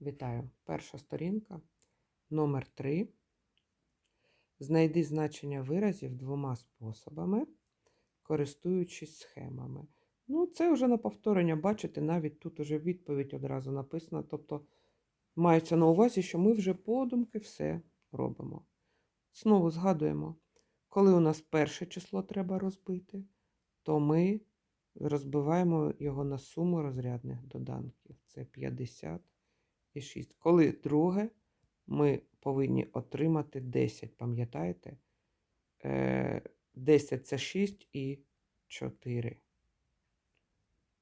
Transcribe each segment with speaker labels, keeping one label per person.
Speaker 1: Вітаю. Перша сторінка, номер 3. Знайди значення виразів двома способами, користуючись схемами. Ну, це вже на повторення, бачите, навіть тут уже відповідь одразу написана. Тобто мається на увазі, що ми вже подумки все робимо. Знову згадуємо, коли у нас перше число треба розбити, то ми розбиваємо його на суму розрядних доданків. Це 50 і 6. Коли друге, ми повинні отримати 10. Пам'ятаєте? Е, 10 це 6 і 4.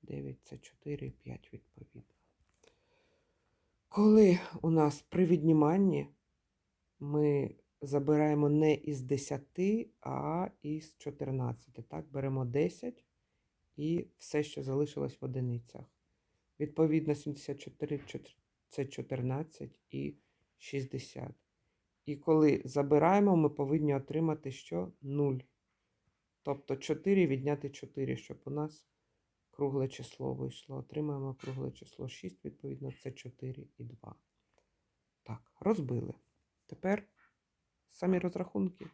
Speaker 1: 9 це 4 і 5 відповідно. Коли у нас при відніманні ми забираємо не із 10, а із 14. Так, беремо 10 і все, що залишилось в одиницях. Відповідно, 74 чотир- це 14 і 60. І коли забираємо, ми повинні отримати що? 0. Тобто 4 відняти 4, щоб у нас кругле число вийшло. Отримаємо кругле число 6, відповідно, це 4 і 2. Так, розбили. Тепер самі розрахунки.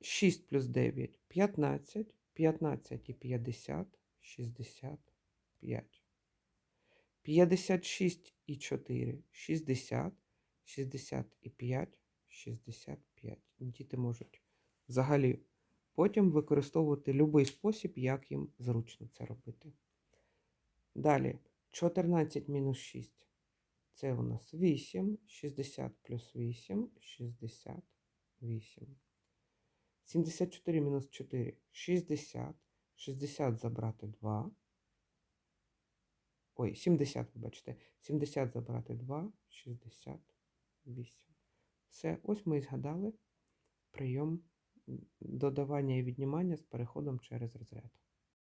Speaker 1: 6 плюс 9 – 15. 15 і 50 – 65. 56 і 4 – 60. 60 – 65. Діти можуть взагалі потім використовувати будь-який спосіб, як їм зручно це робити. Далі 14 мінус 6 – це у нас 8. 60 плюс 8 – 68. 74 мінус 4 – 60. 60 забрати 2. Ой, 70, вибачте. 70 забрати 2 – 68. Все, ось ми і згадали прийом додавання і віднімання з переходом через розряд.